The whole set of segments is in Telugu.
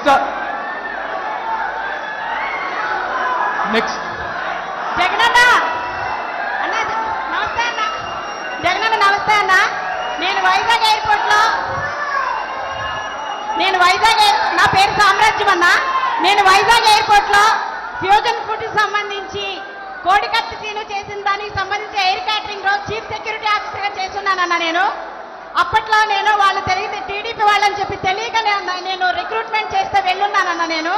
Next next Jagananna. అన్న నమస్తే అన్న. జగనన్న నమస్తే అన్న. నేను వైజాగ్ ఎయిర్పోర్ట్లో నేను వైజాగ్ నా పేరు సామ్రాజ్యం అన్న. నేను వైజాగ్ ఎయిర్పోర్ట్లో ఫ్యూజన్ ఫుడ్ సంబంధించి కోడికత్తి సీను చేసిన దానికి సంబంధించి ఎయిర్ క్యాటరింగ్లో చీఫ్ సెక్యూరిటీ ఆఫీసర్గా చేస్తున్నానన్న నేను. అప్పట్లో నేను వాళ్ళు తెలియదు టీడీపీ వాళ్ళని చెప్పి తెలియక నేను- నేను రిక్రూట్మెంట్ చేస్తే వెళ్ళున్నానన్న నేను.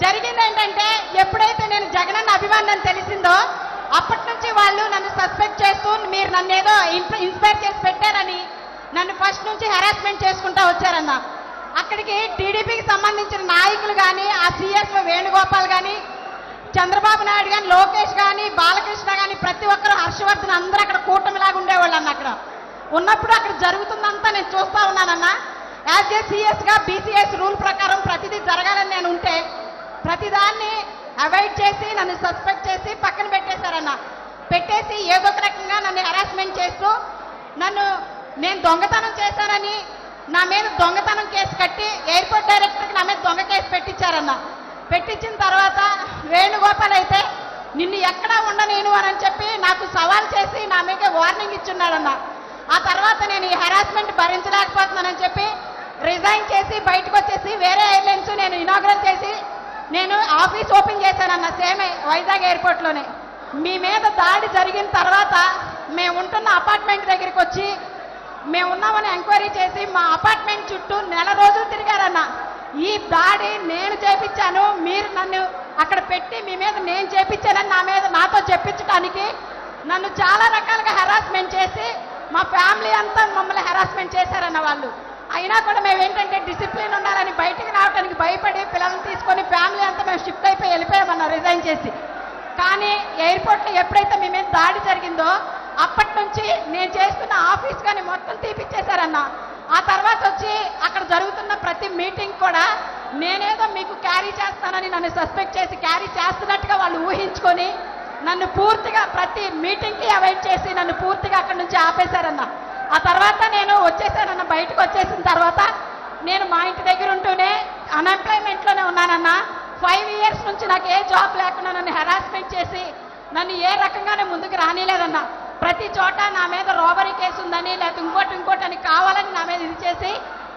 జరిగింది ఏంటంటే ఎప్పుడైతే నేను జగనన్న అభిమానం తెలిసిందో అప్పటి నుంచి వాళ్ళు నన్ను సస్పెక్ట్ చేస్తూ మీరు నన్ను ఏదో ఇన్స్పైర్ చేసి పెట్టారని నన్ను ఫస్ట్ నుంచి హెరాస్మెంట్ చేసుకుంటా వచ్చారన్న. అక్కడికి టీడీపీకి సంబంధించిన నాయకులు కానీ ఆ సీఎస్ వేణుగోపాల్ కానీ చంద్రబాబు నాయుడు కానీ లోకేష్ కానీ బాలకృష్ణ కానీ ప్రతి ఒక్కరు హర్షవర్ధన్ అందరూ అక్కడ కూటమిలాగా ఉండేవాళ్ళు అన్న అక్కడ. ఉన్నప్పుడు అక్కడ జరుగుతుందంతా నేను చూస్తా ఉన్నానన్నా. యాజ్ ఏ సిఎస్గా బీసీఎస్ రూల్ ప్రకారం ప్రతిదీ జరగాలని నేను ఉంటే ప్రతిదాన్ని అవాయిడ్ చేసి నన్ను సస్పెక్ట్ చేసి పక్కన పెట్టేశారన్న. పెట్టేసి ఏదో ఒక రకంగా నన్ను హెరాస్మెంట్ చేస్తూ నన్ను నేను దొంగతనం చేశానని నా మీద దొంగతనం కేసు కట్టి ఎయిర్పోర్ట్ డైరెక్టర్కి నా మీద దొంగ కేసు పెట్టించారన్న. పెట్టించిన తర్వాత వేణుగోపాల్ అయితే నిన్ను ఎక్కడా ఉండలేను అని చెప్పి నాకు సవాల్ చేసి నా మీద వార్నింగ్ ఇచ్చున్నాడన్న. ఆ తర్వాత నేను ఈ హెరాస్మెంట్ భరించలేకపోతున్నానని చెప్పి రిజైన్ చేసి బయటకు వచ్చేసి వేరే ఎయిర్లైన్స్ నేను ఇనాగ్రేట్ చేసి నేను ఆఫీస్ ఓపెన్ చేశానన్న సేమ్ వైజాగ్ ఎయిర్పోర్ట్లోనే మీ మీద దాడి జరిగిన తర్వాత మేము ఉంటున్న అపార్ట్మెంట్ దగ్గరికి వచ్చి మేము ఉన్నామని ఎంక్వైరీ చేసి మా అపార్ట్మెంట్ చుట్టూ నెల రోజులు తిరిగారన్న. ఈ దాడి నేను చేపించాను మీరు నన్ను అక్కడ పెట్టి మీ మీద నేను చేపించానని నా మీద నాతో చెప్పించడానికి నన్ను చాలా రకాలుగా హెరాస్మెంట్ చేసి మా ఫ్యామిలీ అంతా మమ్మల్ని హెరాస్మెంట్ చేశారన్న వాళ్ళు. అయినా కూడా మేము ఏంటంటే డిసిప్లిన్ ఉండాలని బయటికి రావడానికి భయపడి పిల్లల్ని తీసుకొని ఫ్యామిలీ అంతా మేము షిఫ్ట్ అయిపోయి వెళ్ళిపోయామన్నా రిజైన్ చేసి. కానీ ఎయిర్పోర్ట్లో ఎప్పుడైతే మీ మీద దాడి జరిగిందో అప్పటి నుంచి నేను చేస్తున్న ఆఫీస్ కానీ మొత్తం తీపిచ్చేశారన్న. ఆ తర్వాత వచ్చి అక్కడ జరుగుతున్న ప్రతి మీటింగ్ కూడా నేనేదో మీకు క్యారీ చేస్తానని నన్ను సస్పెక్ట్ చేసి క్యారీ చేస్తున్నట్టుగా వాళ్ళు ఊహించుకొని నన్ను పూర్తిగా ప్రతి మీటింగ్కి అవాయిడ్ చేసి నన్ను పూర్తిగా అక్కడి నుంచి ఆపేశారన్న. ఆ తర్వాత నేను వచ్చేసానన్న బయటకు వచ్చేసిన తర్వాత నేను మా ఇంటి దగ్గర ఉంటూనే అన్ఎంప్లాయ్మెంట్లోనే ఉన్నానన్న. ఫైవ్ ఇయర్స్ నుంచి నాకు ఏ జాబ్ లేకుండా నన్ను హెరాస్మెంట్ చేసి నన్ను ఏ రకంగానే ముందుకు రానిలేదన్న. ప్రతి చోట నా మీద రోబరీ కేసు ఉందని లేకపోతే ఇంకోటి ఇంకోటి అని కావాలని నా మీద ఇది చేసి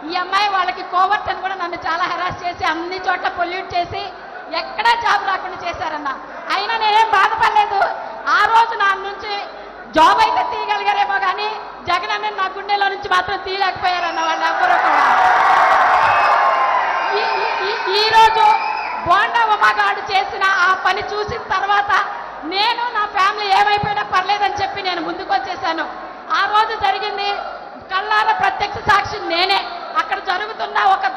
ఈ అమ్మాయి వాళ్ళకి కోవర్ట్ అని కూడా నన్ను చాలా హెరాస్ చేసి అన్ని చోట్ల పొల్యూట్ చేసి ఎక్కడా జాబ్ రాకుండా చేశారన్న. అయినా నేనేం బాధపడలేదు. ఆ రోజు నా నుంచి జాబ్ అయితే తీయగలిగారేమో కానీ జగన్ అన్న నా గుండెలో నుంచి మాత్రం తీయలేకపోయారన్న వాళ్ళు ఎవ్వరూ కూడా. ఈ- బోండా ఉమాగాడు చేసిన ఆ పని చూసిన తర్వాత నేను నా ఫ్యామిలీ ఏమైపోయినా పర్లేదని చెప్పి నేను ముందుకు వచ్చేసాను ఆ రోజు జరిగింది కళ్ళార ప్రత్యక్ష సాక్షి నేనే. అక్కడ జరుగుతున్న ఒక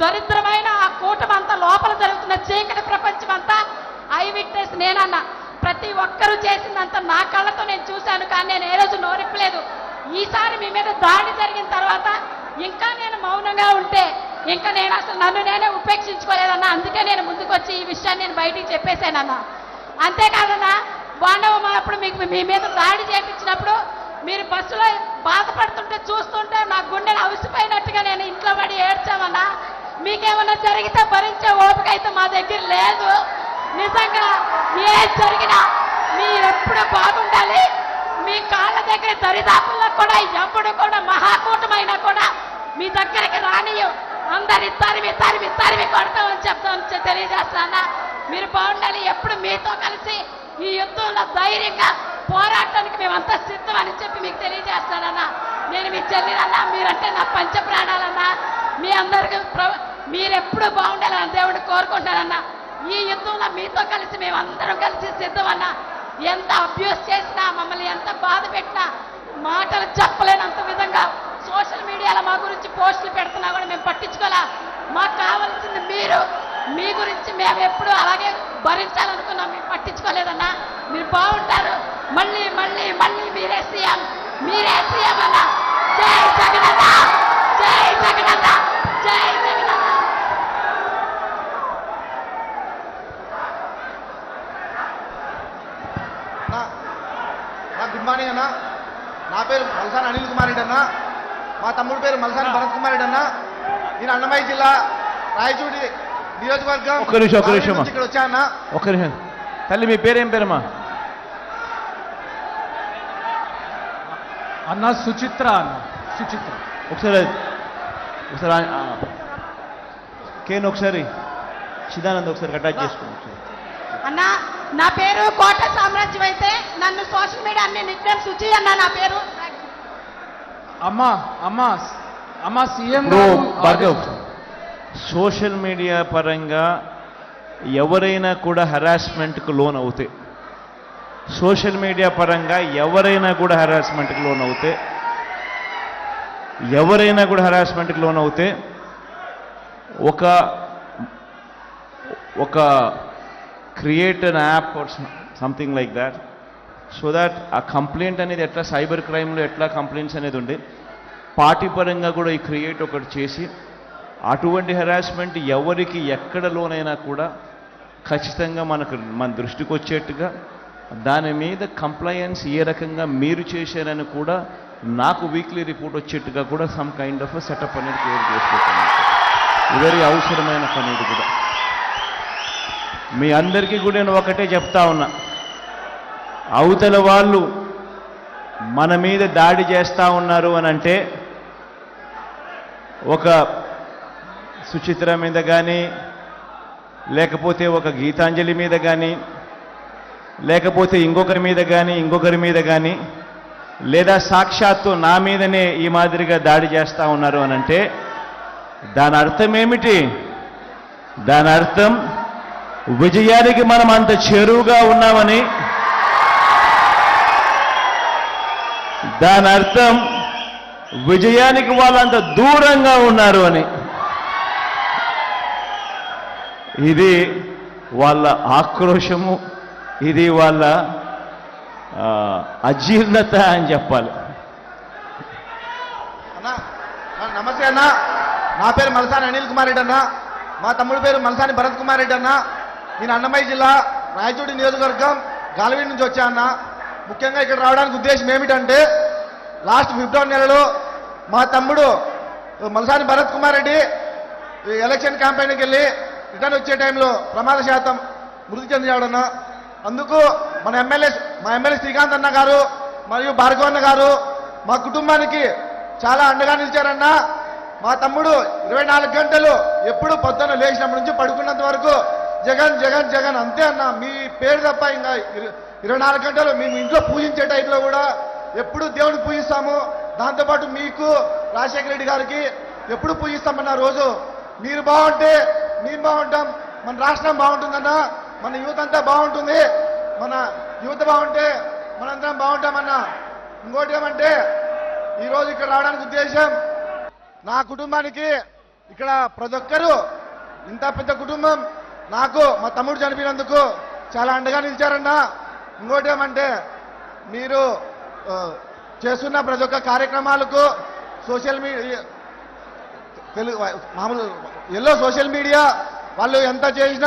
దరిద్రమైన లోపల జరుగుతున్న చీకటి ప్రపంచం అంతా ఐ విట్నెస్ నేనన్నా. ప్రతి ఒక్కరూ చేసిందంతా నా కళ్ళతో నేను చూశాను కానీ నేను ఏ రోజు నోరిప్పలేదు. ఈసారి మీ మీద దాడి జరిగిన తర్వాత ఇంకా నేను మౌనంగా ఉంటే ఇంకా నేను అసలు నన్ను నేనే ఉపేక్షించుకోలేదన్నా. అందుకే నేను ముందుకు వచ్చి ఈ విషయాన్ని నేను బయటికి చెప్పేశానన్నా. అంతేకాదన్నా బాండవ అప్పుడు మీకు మీ మీద దాడి చేపించినప్పుడు మీరు బస్సులో బాధపడుతుంటే చూస్తుంటే నా గుండెలు అవిసిపోయినట్టుగా నేను ఇంట్లో పడి ఏడ్చామన్నా. మీకేమన్నా జరిగితే భరించే ఓపిక అయితే మా దగ్గర లేదు. నిజంగా ఏది జరిగినా మీరెప్పుడు బాగుండాలి. మీ కాళ్ళ దగ్గర దరిదాపుల్లో కూడా ఎప్పుడు కూడా మహాకూటమైనా కూడా మీ దగ్గరికి రానియు. అందరి తరిమి తరిమి తరిమి కొడతామని చెప్తామని తెలియజేస్తానా మీరు బాగుండాలి. ఎప్పుడు మీతో కలిసి ఈ యుద్ధంలో ధైర్యంగా పోరాటానికి మేమంతా అని చెప్పి మీకు తెలియజేస్తానన్నా. నేను మీ చెల్లినన్నా మీరంటే నా పంచ ప్రాణాలన్నా మీ అందరికీ ప్ర- మీరెప్పుడు బాగుండాలని దేవుడు కోరుకుంటానన్నా ఈ యుద్ధంలో మీతో కలిసి మేమందరం కలిసి సిద్ధమన్నా ఎంత అబ్యూస్ చేసినా మమ్మల్ని ఎంత బాధ పెట్టినా మాటలు చెప్పలేనంత విధంగా సోషల్ మీడియాలో మా గురించి పోస్టులు పెడుతున్నా కూడా మేము పట్టించుకోలే. మాకు కావాల్సింది మీరు. మీ గురించి మేము ఎప్పుడు అలాగే భరించాలనుకున్నాం. మేము పట్టించుకోలేదన్నా. మీరు బాగుంటారు. మళ్ళీ మళ్ళీ మళ్ళీ మీరే సీఎం. మీరే సీఎం అన్నా. జై జగన్ జై జగన్ జై జగనన్న నా నా గుడ్ మార్నింగ్ అన్న. నా పేరు మల్సాన్ అనిల్ కుమార్ రెడ్డి అన్న. మా తమ్ముడు పేరు మల్సాన్ భరత్ కుమార్ రెడ్డి అన్న. నేను అన్నమయ్య జిల్లా రాయచూడి నియోజకవర్గం ఒక్క నిమిషం, ఒక్క నిమిషం. ఇక్కడ వచ్చా అన్న. ఒక నిమిషం. తల్లి మీ పేరేం పేరమ్మా? అన్న సుచిత్ర అన్న. సుచిత్ర. ఒకసారి ఒకసారి. కేన్ ఒకసారి. చిదానంద్ ఒకసారి అటాచ్ చేసుకోవచ్చు అన్న నా పేరు కోట సామ్రాజ్యం నన్ను సోషల్ మీడియా అన్ని నిక్నేమ్ సుచి అన్న నా పేరు. అమ్మా అమ్మా అమ్మా సీఎం భార్గవ్. సోషల్ మీడియా పరంగా ఎవరైనా కూడా హెరాస్మెంట్కు లోన్ అవుతాయి సోషల్ మీడియా పరంగా ఎవరైనా కూడా హెరాస్మెంట్కి లోన్ అవుతే ఎవరైనా కూడా హెరాస్మెంట్కి లోన్ అవుతే ఒక ఒక create an app something like that so that ఆ కంప్లైంట్ అనేది ఎట్లా సైబర్ క్రైమ్లో ఎట్లా కంప్లైంట్స్ అనేది ఉండే పార్టీ పరంగా కూడా ఈ క్రియేట్ ఒకటి చేసి అటువంటి హెరాస్మెంట్ ఎవరికి ఎక్కడ లోనైనా కూడా ఖచ్చితంగా మనకు మన దృష్టికి వచ్చేట్టుగా దాని మీద కంప్లయన్స్ ఏ రకంగా మీరు చేశారని కూడా నాకు వీక్లీ రిపోర్ట్ వచ్చేట్టుగా కూడా సమ్ కైండ్ ఆఫ్ సెటప్ అనేది క్రియేట్ చేసుకుంటున్నాను వెరీ అవసరమైన పని ఇది కూడా. మీ అందరికీ కూడా నేను ఒకటే చెప్తా ఉన్నా. అవతల వాళ్ళు మన మీద దాడి చేస్తూ ఉన్నారు అని అంటే ఒక సుచిత్ర మీద కానీ లేకపోతే ఒక గీతాంజలి మీద కానీ లేకపోతే ఇంకొకరి మీద కానీ ఇంకొకరి మీద కానీ లేదా సాక్షాత్తు నా మీదనే ఈ మాదిరిగా దాడి చేస్తూ ఉన్నారు అని అంటే దాని అర్థం ఏమిటి? దాని అర్థం విజయానికి మనం అంత చేరువుగా ఉన్నామని దాని అర్థం విజయానికి వాళ్ళంత దూరంగా ఉన్నారు అని. ఇది వాళ్ళ ఆక్రోషము ఇది వాళ్ళ అజీర్ణత అని చెప్పాలి. నమస్తే అన్న. నా పేరు మలసాని అనిల్ కుమార్ రెడ్డి అన్న. మా తమ్ముడి పేరు మలసాని భరత్ కుమార్ రెడ్డి అన్న. నేను అన్నమయ్య జిల్లా రాయచూడి నియోజకవర్గం గాలవీడి నుంచి వచ్చా అన్న. ముఖ్యంగా ఇక్కడ రావడానికి ఉద్దేశం ఏమిటంటే లాస్ట్ ఫిబ్రవరి నెలలో మా తమ్ముడు మలసాని భరత్ కుమార్ రెడ్డి ఎలక్షన్ క్యాంపెయిన్కి వెళ్ళి రిటర్న్ వచ్చే టైంలో ప్రమాద శాతం మృతి చెందాడన్న అందుకు మన ఎమ్మెల్యే మా ఎమ్మెల్యే శ్రీకాంత్ అన్న గారు మరియు భార్గవన్న అన్న గారు మా కుటుంబానికి చాలా అండగా నిలిచారన్న. మా తమ్ముడు ఇరవై నాలుగు గంటలు ఎప్పుడు పొద్దున్న లేచినప్పటి నుంచి పడుకున్నంత వరకు జగన్ జగన్ జగన్ అంతే అన్న. మీ పేరు తప్ప ఇంకా ఇరవై నాలుగు గంటలు మేము ఇంట్లో పూజించే టైంలో కూడా ఎప్పుడు దేవుడిని పూజిస్తాము దాంతోపాటు మీకు రాజశేఖర రెడ్డి గారికి ఎప్పుడు పూజిస్తామన్న రోజు. మీరు బాగుంటే మేము బాగుంటాం మన రాష్ట్రం బాగుంటుందన్న మన యూత్ అంతా బాగుంటుంది మన యూత్ బాగుంటే మనందరం బాగుంటామన్న. ఇంకోటి ఏమంటే ఈరోజు ఇక్కడ రావడానికి ఉద్దేశం నా కుటుంబానికి ఇక్కడ ప్రతి ఒక్కరూ ఇంత పెద్ద కుటుంబం నాకు మా తమ్ముడు చనిపోయినందుకు చాలా అండగా నిలిచారన్న. ఇంకోటి ఏమంటే మీరు చేస్తున్న ప్రతి ఒక్క కార్యక్రమాలకు సోషల్ మీడియా తెలుగు మామూలు ఎల్లో సోషల్ మీడియా వాళ్ళు ఎంత చేసినా